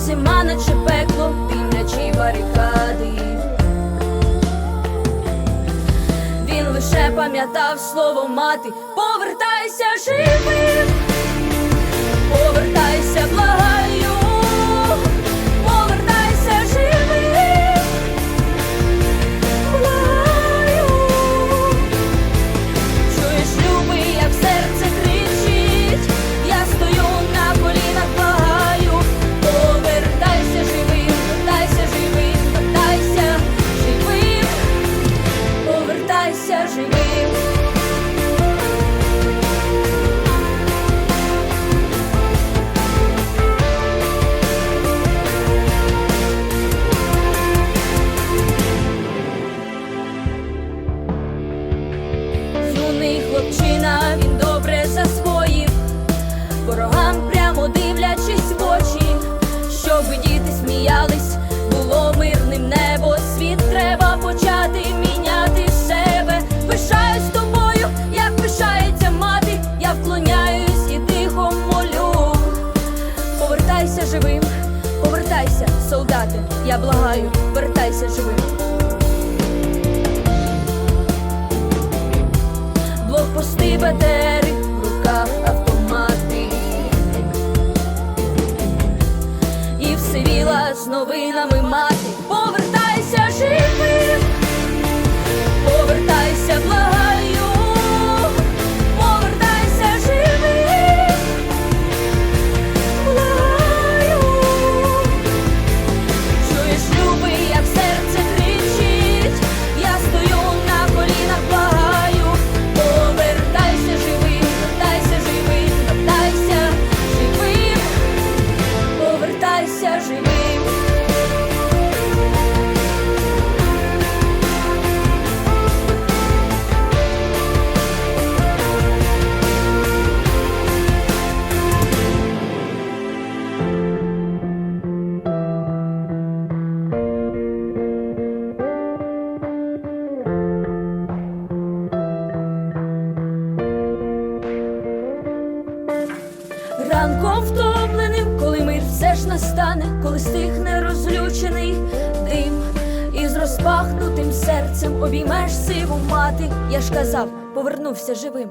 Зима наче пекло, димлячі барикади. Він лише пам'ятав слово мати, повертайся живим, Юний хлопчина, він добре Повертайся живим, повертайся, солдати, я благаю, вертайся живим. Ж коли стихне розлючений дим, і з розпахнутим серцем обіймеш сиву мати. Я ж казав, повернувся живим.